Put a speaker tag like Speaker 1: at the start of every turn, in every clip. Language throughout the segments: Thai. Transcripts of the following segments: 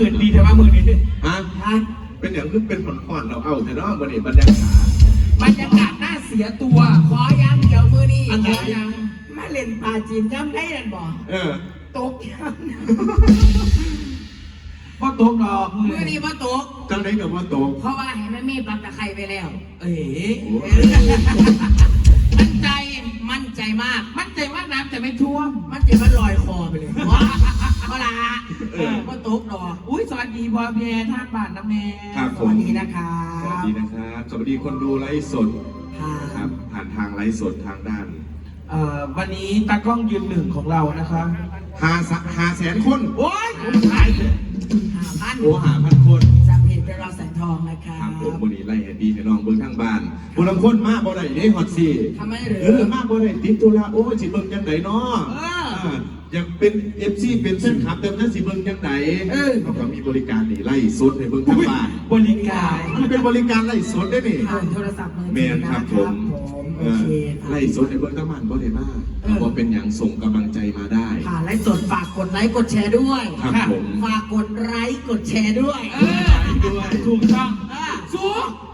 Speaker 1: อื่นดีแต่ว่ามือนี้
Speaker 2: ฮะ
Speaker 1: ฮะ
Speaker 2: เป็นอย่างคือเป็นผ่อนๆเราเอาแต่นอกบริบรรยากาศ
Speaker 1: บรรยากาศน่าเสียตัว
Speaker 3: ขอย้ำเดี๋ยวมือนี้
Speaker 1: อันไหน
Speaker 3: ย้ำมาเล่นปลาจีนย้ำได้ยันบ่
Speaker 2: เออ
Speaker 3: ตกย้
Speaker 1: พ่อโต๊ะดอก
Speaker 3: มือนี้มาตก
Speaker 2: จังได้กับว่าโต
Speaker 3: เพราะว่าเห็นแม่เมฆปักตะไคร้ไปแล้ว
Speaker 1: เอ๋
Speaker 3: มั่นใจมั่นใจมาก
Speaker 1: มั่นใจว่าน้ำจะไม่ท่วม
Speaker 3: มั่นใจมันลอยคอไปเลย ว้าเวลา
Speaker 2: เออ
Speaker 3: มาตกดอก
Speaker 1: อุ้ยสวัสดีบอแม่ท่านบ้านน้ำแม่
Speaker 2: ครับ
Speaker 3: สวัสดีนะคะ
Speaker 2: สวัสดีนะครับสวัสดีคนดูไลฟ์สด
Speaker 3: ค่ะ
Speaker 2: นะครับ ผ่านทางไลฟ์สดทางด้าน
Speaker 1: เอ่อวันนี้ตากล้องยืนหนึ่งของเรานะครับ
Speaker 2: หาสะหาแสนคน
Speaker 1: โอ้ยผมถ่ายเลย
Speaker 3: ห้าพัน
Speaker 2: โอ้หาพันคน
Speaker 3: จากเพจเป็นเราแสงทองนะคะ
Speaker 2: ครับผมวันนี้ไล่ให้พี่ให้น้องเบิ่งทางบ้านผู้ลางคนมาบ่ได้เด้ฮอตซี่
Speaker 3: ทำไมหรือ
Speaker 2: เออมาบ่ได้ติดตุลาโอ้ยสิเบิ่งจังไดเนาะ
Speaker 3: เออ
Speaker 2: เอออยากเป็น FC เป็นเส้นขับเต็มนั้นสิเบิ่งจังได
Speaker 3: เออ
Speaker 2: เขาก็มีบริการนี่ไล่สดให้เบิ่งทางบ้าน
Speaker 1: บริการ
Speaker 2: มันเป็นบริการไล่สดได้นี่
Speaker 3: ผ่านโทรศัพท์มือ
Speaker 2: แม
Speaker 3: ถือน
Speaker 2: ค
Speaker 3: นะ
Speaker 2: รับ
Speaker 3: ค
Speaker 2: ผ
Speaker 3: รับ
Speaker 2: ม
Speaker 3: ผมโอ
Speaker 2: เออ
Speaker 3: เค
Speaker 2: ไล่สดให้เบิ่งทางบ้านบ่ได้มากแต่ว่าเป็นอย่างส่งกำลังใจมาได้
Speaker 3: ผ่านไลฟ์สดฝากกดไลค์กดแชร์ด้วย
Speaker 2: ครับผม
Speaker 3: ฝากกดไลค์กดแชร์ด้วย
Speaker 1: เออถูกต้อง
Speaker 3: อะ
Speaker 1: สูฮ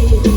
Speaker 3: ใ